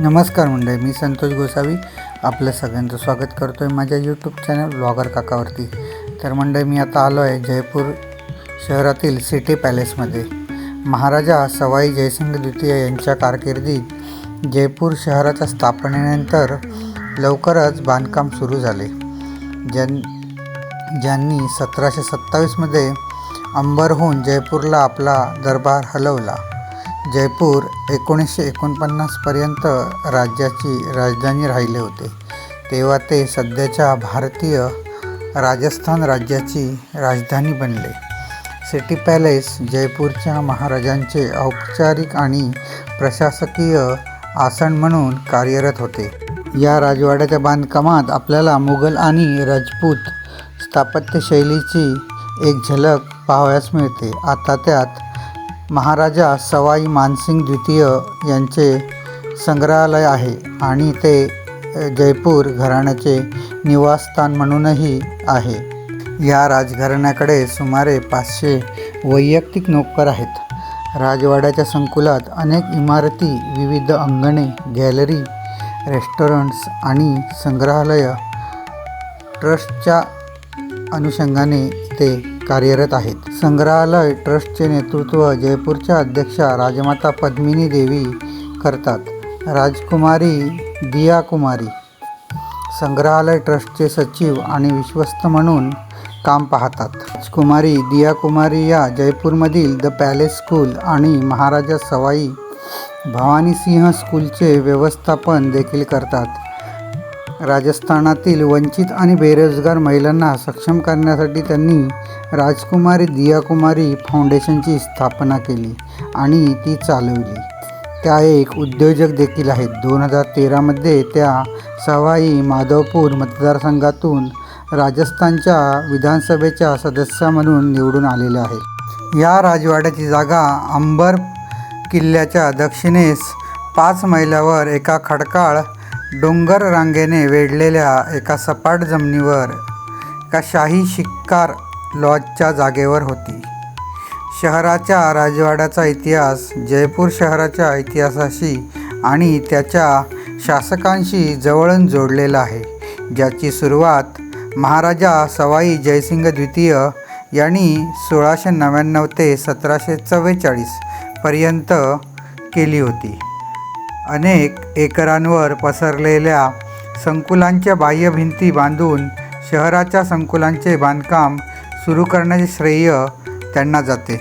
नमस्कार मंडळी मी संतोष गोसावी आपलं सगळ्यांचं स्वागत करतो आहे माझ्या यूट्यूब चॅनल ब्लॉगर काकावरती. तर मंडळी मी आता आलो आहे जयपूर शहरातील सिटी पॅलेसमध्ये महाराजा सवाई जयसिंग द्वितीय यांच्या कारकिर्दीत जयपूर शहराच्या स्थापनेनंतर लवकरच बांधकाम सुरू झाले. ज्यां ज्यांनी सतराशे सत्तावीसमध्ये अंबरहून जयपूरला आपला दरबार हलवला. जयपूर एकोणीसशे एकोणपन्नासपर्यंत राज्याची राजधानी राहिले होते. तेव्हा ते सध्याच्या भारतीय राजस्थान राज्याची राजधानी बनले. सिटी पॅलेस जयपूरच्या महाराजांचे औपचारिक आणि प्रशासकीय आसन म्हणून कार्यरत होते. या राजवाड्याच्या बांधकामात आपल्याला मुघल आणि राजपूत स्थापत्यशैलीची एक झलक पाहावयास मिळते. आता त्यात महाराजा सवाई मानसिंग द्वितीय यांचे संग्रहालय आहे आणि ते जयपूर घराण्याचे निवासस्थान म्हणूनही आहे. या राजघराण्याकडे सुमारे पाचशे वैयक्तिक नोकर आहेत. राजवाड्याच्या संकुलात अनेक इमारती विविध अंगणे गॅलरी रेस्टॉरंट्स आणि संग्रहालय ट्रस्टच्या अनुषंगाने ते कार्यरत आहेत. संग्रहालय ट्रस्टचे नेतृत्व जयपूरच्या अध्यक्षा राजमाता पद्मिनी देवी करतात. राजकुमारी दिया कुमारी. संग्रहालय ट्रस्टचे सचिव आणि विश्वस्त म्हणून काम पाहतात. राजकुमारी दिया कुमारी या जयपूरमधील द पॅलेस स्कूल आणि महाराजा सवाई भवानीसिंह स्कूलचे व्यवस्थापन देखील करतात. राजस्थानातील वंचित आणि बेरोजगार महिलांना सक्षम करण्यासाठी त्यांनी राजकुमारी दियाकुमारी फाउंडेशनची स्थापना केली आणि ती चालवली. त्या एक उद्योजक देखील आहेत. दोन हजार तेरामध्ये त्या सवाई माधवपूर मतदारसंघातून राजस्थानच्या विधानसभेच्या सदस्य म्हणून निवडून आलेल्या आहेत. या राजवाड्याची जागा अंबर किल्ल्याच्या दक्षिणेस पाच मैलावर एका खडकाळ डोंगर रांगेने वेढलेल्या एका सपाट जमिनीवर एका शाही शिक्कार लॉजच्या जागेवर होती. शहराच्या राजवाड्याचा इतिहास जयपूर शहराच्या इतिहासाशी आणि त्याच्या शासकांशी जवळून जोडलेला आहे. ज्याची सुरुवात महाराजा सवाई जयसिंग द्वितीय यांनी सोळाशे नव्याण्णव ते सतराशे चव्वेचाळीस पर्यंत केली होती. अनेक एकरांवर पसरलेल्या संकुलांच्या बाह्य भिंती बांधून शहराच्या संकुलांचे बांधकाम सुरू करण्याचे श्रेय त्यांना जाते.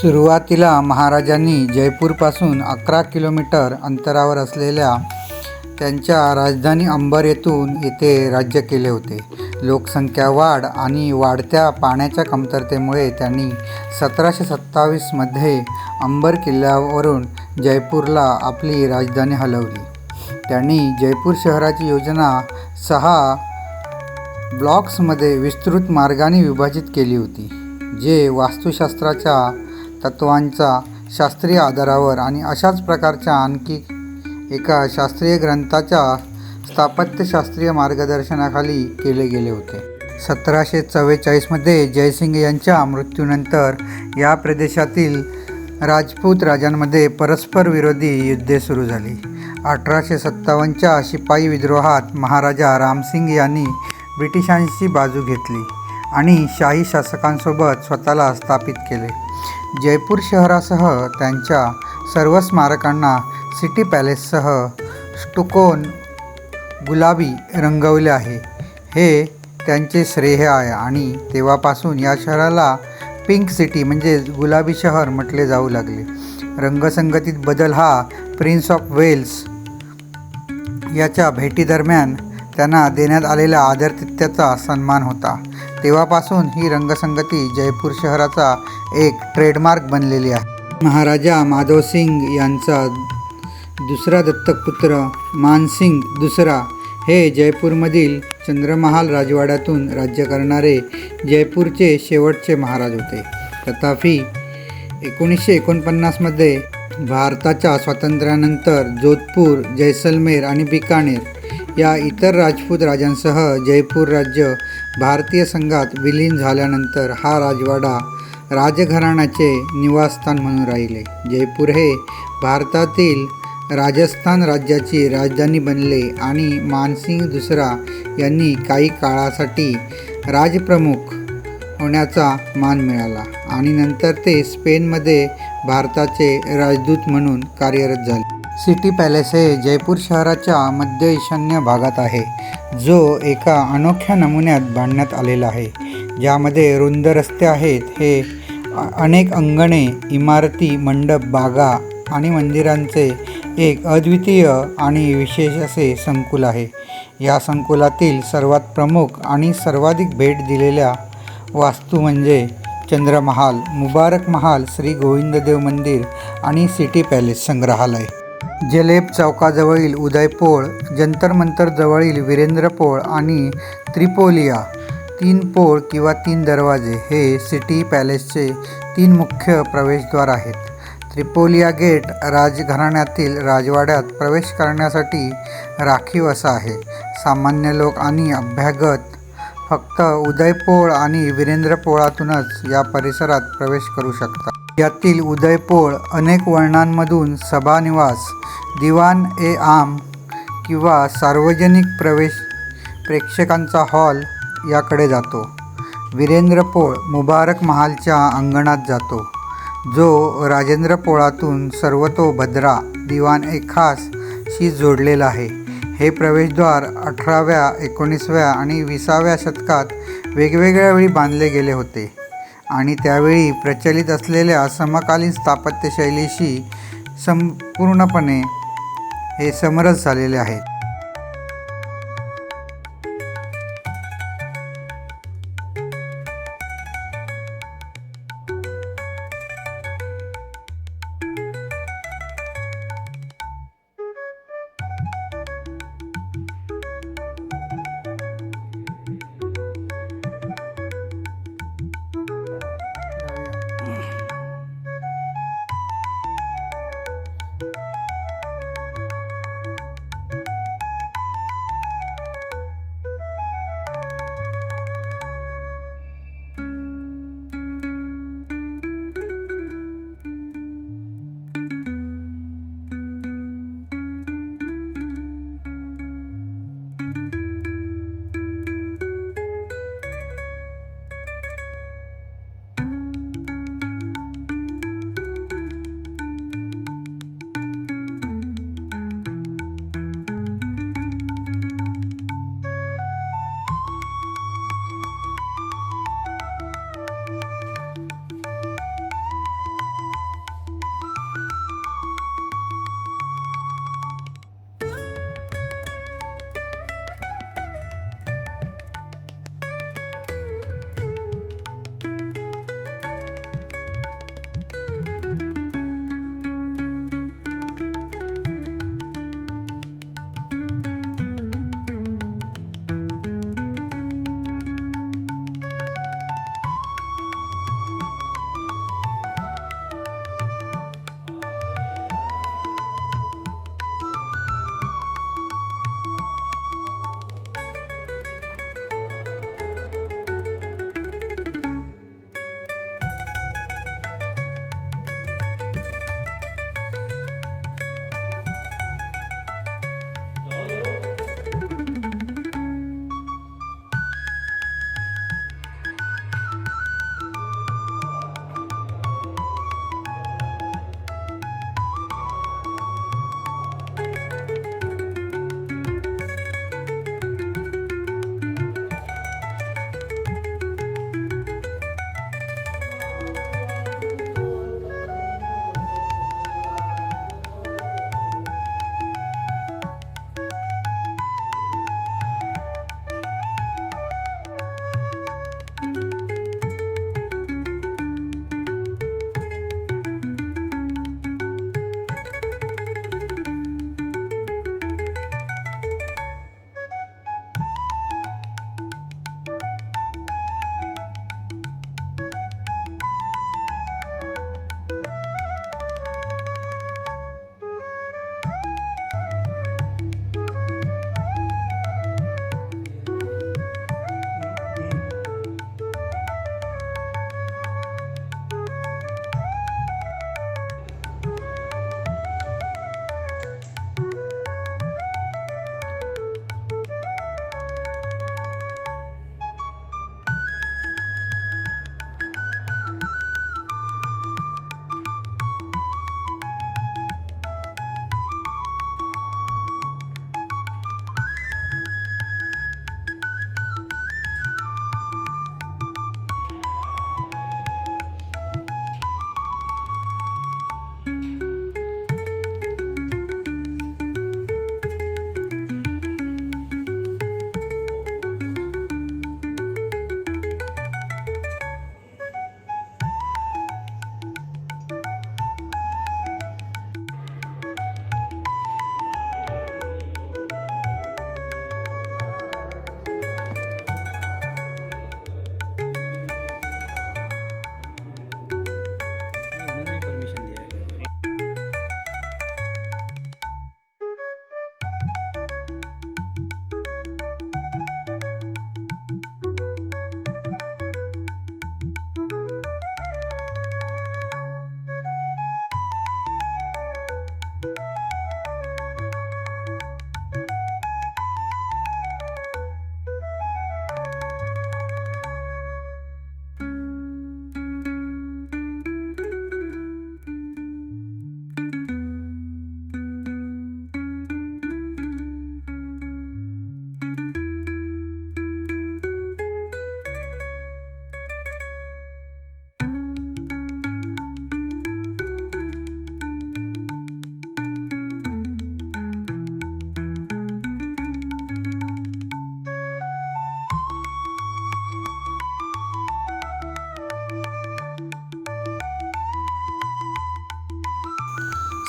सुरुवातीला महाराजांनी जयपूरपासून अकरा किलोमीटर अंतरावर असलेल्या त्यांच्या राजधानी अंबर येथून येथे राज्य केले होते. लोकसंख्या वाढ आणि वाढत्या पाण्याच्या कमतरतेमुळे त्यांनी सतराशे सत्तावीसमध्ये अंबर किल्ल्यावरून जयपूरला आपली राजधानी हलवली. त्यांनी जयपूर शहराची योजना सहा ब्लॉक्समध्ये विस्तृत मार्गाने विभाजित केली होती जे वास्तुशास्त्राच्या तत्त्वांचा शास्त्रीय आधारावर आणि अशाच प्रकारच्या आणखी एका शास्त्रीय ग्रंथाच्या स्थापत्यशास्त्रीय मार्गदर्शनाखाली केले गेले होते. सतराशे चव्वेचाळीसमध्ये जयसिंग यांच्या मृत्यूनंतर या प्रदेशातील राजपूत राजांमध्ये परस्पर विरोधी युद्धे सुरू झाली. अठराशे सत्तावन्नच्या शिपाई विद्रोहात महाराजा रामसिंग यांनी ब्रिटिशांची बाजू घेतली आणि शाही शासकांसोबत स्वतःला स्थापित केले. जयपूर शहरासह त्यांच्या सर्व स्मारकांना सिटी पॅलेससह स्टुकोन गुलाबी रंगवले आहे. हे त्यांचे श्रेय आहे आणि तेव्हापासून या शहराला पिंक सिटी म्हणजे गुलाबी शहर म्हटले जाऊ लागले. रंगसंगतीत बदल हा प्रिन्स ऑफ वेल्स याच्या भेटीदरम्यान त्यांना देण्यात आलेल्या आदरतित्याचा सन्मान होता. तेव्हापासून ही रंगसंगती जयपूर शहराचा एक ट्रेडमार्क बनलेली आहे. महाराजा माधवसिंग यांचा दुसरा दत्तकपुत्र मानसिंग दुसरा हे जयपूरमधील चंद्रमहाल राजवाड्यातून राज्य करणारे जयपूरचे शेवटचे महाराज होते. तथापि एकोणीसशे एकोणपन्नासमध्ये भारताच्या स्वातंत्र्यानंतर जोधपूर जैसलमेर आणि बिकानेर या इतर राजपूत राजांसह जयपूर राज्य भारतीय संघात विलीन झाल्यानंतर हा राजवाडा राजघराण्याचे निवासस्थान म्हणून राहिले. जयपूर हे भारतातील राजस्थान राज्याची राजधानी बनले आणि मानसिंग दुसरा यांनी काही काळासाठी राजप्रमुख होण्याचा मान मिळाला आणि नंतर ते स्पेनमध्ये भारताचे राजदूत म्हणून कार्यरत झाले. सिटी पॅलेस हे जयपूर शहराच्या मध्य ईशान्य भागात आहे जो एका अनोख्या नमुन्यात बांधण्यात आलेला आहे ज्यामध्ये रुंद रस्ते आहेत. हे अनेक अंगणे इमारती मंडप बागा आणि मंदिरांचे एक अद्वितीय आणि विशेष असे संकुल आहे. या संकुलातील सर्वात प्रमुख आणि सर्वाधिक भेट दिलेल्या वास्तू म्हणजे चंद्रमहाल मुबारक महाल श्री गोविंददेव मंदिर आणि सिटी पॅलेस संग्रहालय. जलेब चौकाजवळील उदयपोळ जंतर मंतर वीरेंद्रपोळ आणि त्रिपोलिया तीन पोळ किंवा तीन दरवाजे हे सिटी पॅलेसचे तीन मुख्य प्रवेशद्वार आहेत. त्रिपोलिया गेट राजघराण्यातील राजवाड्यात प्रवेश करण्यासाठी राखीव असा आहे. सामान्य लोक आणि अभ्यागत फक्त उदयपोळ आणि वीरेंद्रपोळातूनच या परिसरात प्रवेश करू शकतात. यातील उदयपोळ अनेक वर्णांमधून सभानिवास दिवाण ए आम किंवा सार्वजनिक प्रवेश प्रेक्षकांचा हॉल याकडे जातो. वीरेंद्रपोळ मुबारक महालच्या अंगणात जातो. जो राजेंद्र पोळातून सर्वतोभद्रा दिवाण एक खास शी जोडलेला आहे. हे प्रवेशद्वार अठराव्या एकोणीसव्या आणि विसाव्या शतकात वेगवेगळ्या वेळी बांधले गेले होते आणि त्यावेळी प्रचलित असलेल्या समकालीन स्थापत्यशैलीशी संपूर्णपणे हे समरस झालेले आहेत.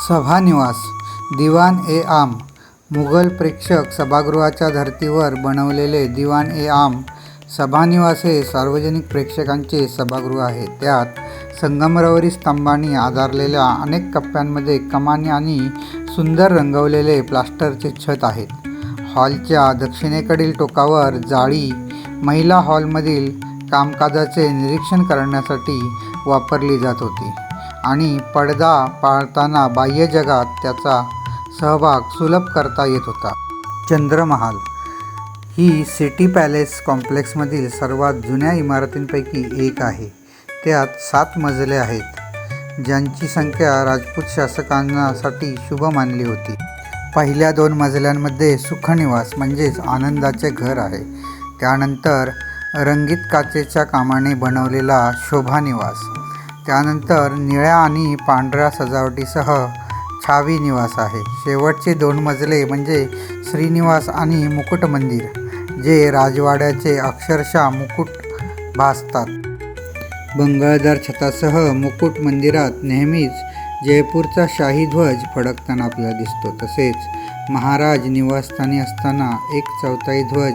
सभानिवास दिवान ए आम मुघल प्रेक्षक सभागृहाच्या धर्तीवर बनवलेले दिवाण ए आम सभानिवास हे सार्वजनिक प्रेक्षकांचे सभागृह आहे. त्यात संगमरवरी स्तंभांनी आधारलेल्या अनेक कप्प्यांमध्ये कमानी आणि सुंदर रंगवलेले प्लास्टरचे छत आहेत. हॉलच्या दक्षिणेकडील टोकावर जाळी महिला हॉलमधील कामकाजाचे निरीक्षण करण्यासाठी वापरली जात होती. आणि पडदा पाळताना बाह्य जगात त्याचा सहभाग सुलभ करता येत होता. चंद्रमहाल ही सिटी पॅलेस कॉम्प्लेक्समधील सर्वात जुन्या इमारतींपैकी एक आहे. त्यात सात मजले आहेत ज्यांची संख्या राजपूत शासकांसाठी शुभ मानली होती. पहिल्या दोन मजल्यांमध्ये सुखनिवास म्हणजेच आनंदाचे घर आहे. त्यानंतर रंगीत काचेच्या कामाने बनवलेला शोभानिवास त्यानंतर निळ्या आणि पांढऱ्या सजावटीसह छावी निवास आहे. शेवटचे दोन मजले म्हणजे श्रीनिवास आणि मुकुट मंदिर जे राजवाड्याचे अक्षरशः मुकुट भासतात. बंगाळदार छतासह मुकुट मंदिरात नेहमीच जयपूरचा शाही ध्वज फडकताना आपल्याला दिसतो. तसेच महाराज निवासस्थानी असताना एक चौथाई ध्वज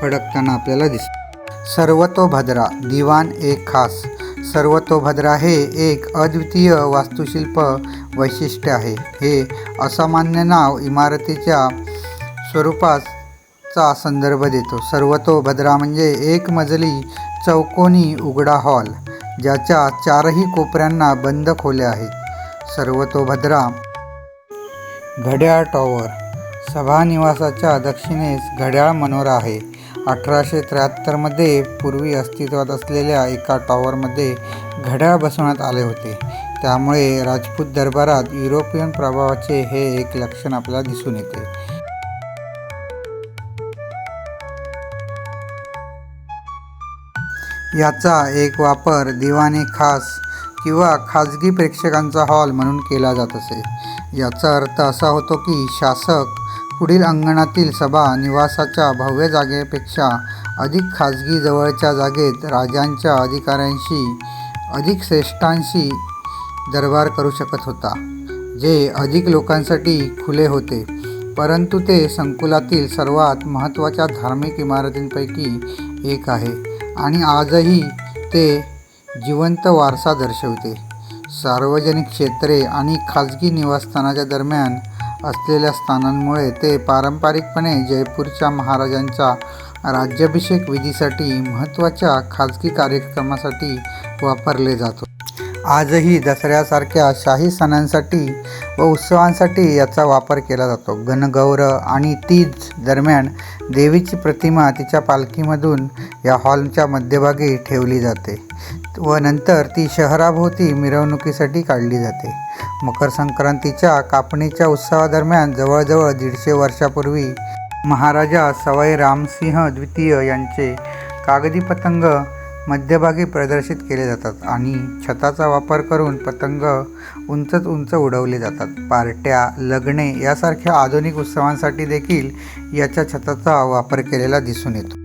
फडकताना आपल्याला दिसतो. सर्वतोभद्रा दिवाण एक खास. सर्वतोभद्रा हे एक अद्वितीय वास्तुशिल्प वैशिष्ट्य आहे. हे असामान्य नाव इमारतीच्या स्वरूपाचा संदर्भ देतो. सर्वतोभद्रा म्हणजे एक मजली चौकोनी उघडा हॉल ज्याच्या चारही कोपऱ्यांना बंद खोल्या आहेत. सर्वतोभद्रा घड्याळ टॉवर सभानिवासाच्या दक्षिणेस घड्याळ मनोरा आहे. अठराशे त्र्याहत्तरमध्ये पूर्वी अस्तित्वात असलेल्या एका टॉवरमध्ये घड्याळ बसवण्यात आले होते. त्यामुळे राजपूत दरबारात युरोपियन प्रभावाचे हे एक लक्षण आपल्याला दिसून येते. याचा एक वापर दिवाणी खास किंवा खाजगी प्रेक्षकांचा हॉल म्हणून केला जात असे. याचा अर्थ असा होतो की शासक पुढील अंगणातील सभा निवासाच्या भव्य जागेपेक्षा अधिक खाजगी जवळच्या जागेत राजांच्या अधिकाऱ्यांशी अधिक श्रेष्ठांशी दरबार करू शकत होता जे अधिक लोकांसाठी खुले होते. परंतु ते संकुलातील सर्वात महत्त्वाच्या धार्मिक इमारतींपैकी एक आहे आणि आजही ते जिवंत वारसा दर्शवते. सार्वजनिक क्षेत्रे आणि खाजगी निवासस्थानाच्या दरम्यान असलेल्या स्थानांमुळे ते पारंपरिकपणे जयपूरच्या महाराजांच्या राज्याभिषेक विधीसाठी महत्त्वाच्या खाजगी कार्यक्रमासाठी वापरले जातो. आजही दसऱ्यासारख्या शाही सणांसाठी व उत्सवांसाठी याचा वापर केला जातो. गणगौर आणि तीज दरम्यान देवीची प्रतिमा तिच्या पालखीमधून या हॉलच्या मध्यभागी ठेवली जाते. व नंतर ती शहराभोवती मिरवणुकीसाठी काढली जाते. मकर संक्रांतीच्या कापणीच्या उत्सवादरम्यान जवळजवळ दीडशे वर्षापूर्वी महाराजा सवाई रामसिंह द्वितीय यांचे कागदी पतंग मध्यभागी प्रदर्शित केले जातात आणि छताचा वापर करून पतंग उंचच उंच उडवले जातात. पार्ट्या लग्ने यासारख्या आधुनिक उत्सवांसाठी देखील याच्या छताचा वापर केलेला दिसून येतो.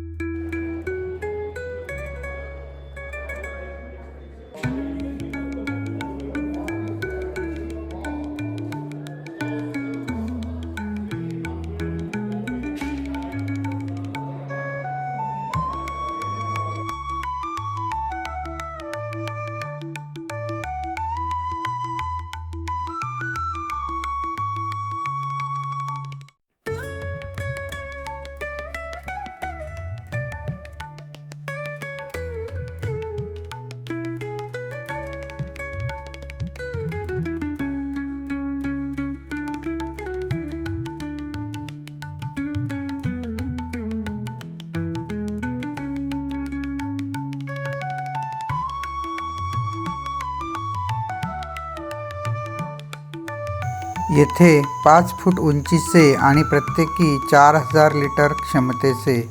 येथे पाच फूट उंचीचे आणि प्रत्येकी चार हजार लिटर क्षमतेचे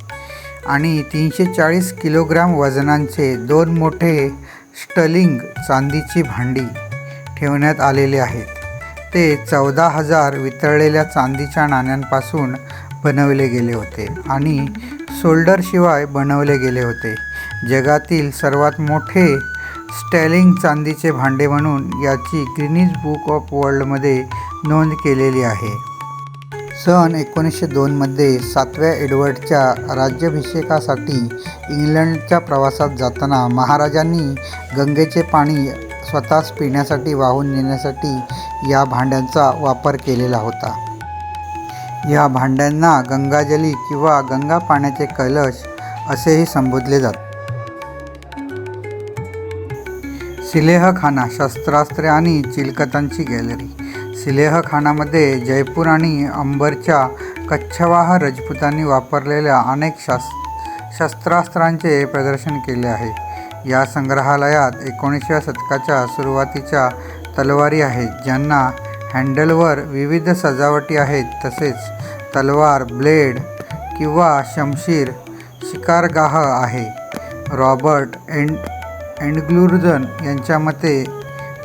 आणि तीनशे चाळीस किलोग्राम वजनांचे दोन मोठे स्टलिंग चांदीची भांडी ठेवण्यात आलेले आहेत. ते चौदा हजार वितळलेल्या चांदीच्या नाण्यांपासून बनवले गेले होते आणि शोल्डरशिवाय बनवले गेले होते. जगातील सर्वात मोठे स्टॅलिंग चांदीचे भांडे म्हणून याची ग्रीनिज बुक ऑफ वर्ल्डमध्ये नोंद केलेली आहे. सन एकोणीसशे दोनमध्ये सातव्या एडवर्डच्या राज्याभिषेकासाठी इंग्लंडच्या प्रवासात जाताना महाराजांनी गंगेचे पाणी स्वतःच पिण्यासाठी वाहून नेण्यासाठी या भांड्यांचा वापर केलेला होता. या भांड्यांना गंगाजली किंवा गंगा पाण्याचे कलश असेही संबोधले जाते. सिलेहखाना शस्त्रास्त्रे आणि चिलकतांची गॅलरी. सिलेहखानामध्ये जयपूर आणि अंबरच्या कच्छवाह रजपुतांनी वापरलेल्या अनेक शास शस्त्रास्त्रांचे प्रदर्शन केले आहे. या संग्रहालयात एकोणीसव्या शतकाच्या सुरुवातीच्या तलवारी आहेत ज्यांना हँडलवर विविध सजावटी आहेत तसेच तलवार ब्लेड किंवा शमशीर शिकारगाह आहे. रॉबर्ट एंड एंडग्लुर्जन यांच्या मते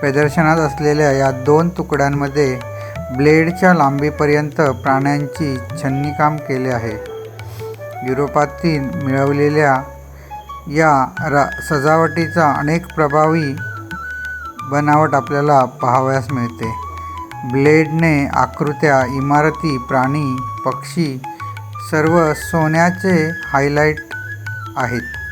प्रदर्शनात असलेल्या या दोन तुकड्यांमध्ये ब्लेडच्या लांबीपर्यंत प्राण्यांची छन्नीकाम केले आहे. युरोपातील मिळवलेल्या या रा सजावटीचा अनेक प्रभावी बनावट आपल्याला पाहावयास मिळते. ब्लेडने आकृत्या इमारती प्राणी पक्षी सर्व सोन्याचे हायलाईट आहेत.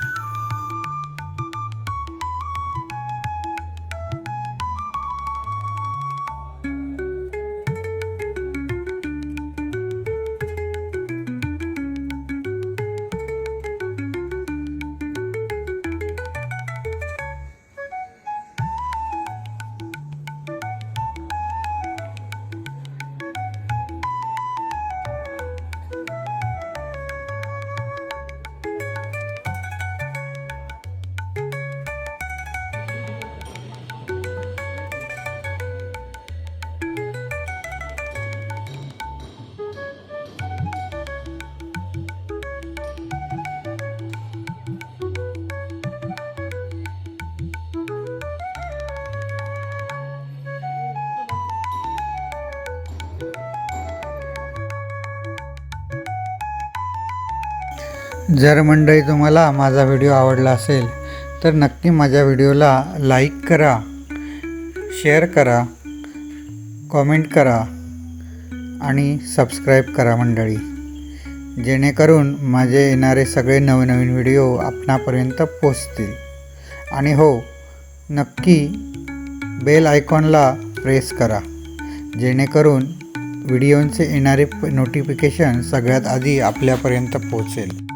जर मंडळी तुम्हाला माझा व्हिडिओ आवडला असेल तर नक्की माझ्या व्हिडिओला लाईक करा शेअर करा कॉमेंट करा आणि सबस्क्राईब करा मंडळी. जेणेकरून माझे येणारे सगळे नवनवीन व्हिडिओ आपणापर्यंत पोचतील आणि हो नक्की बेल आयकॉनला प्रेस करा जेणेकरून व्हिडिओंचे येणारे नोटिफिकेशन सगळ्यात आधी आपल्यापर्यंत पोहोचेल.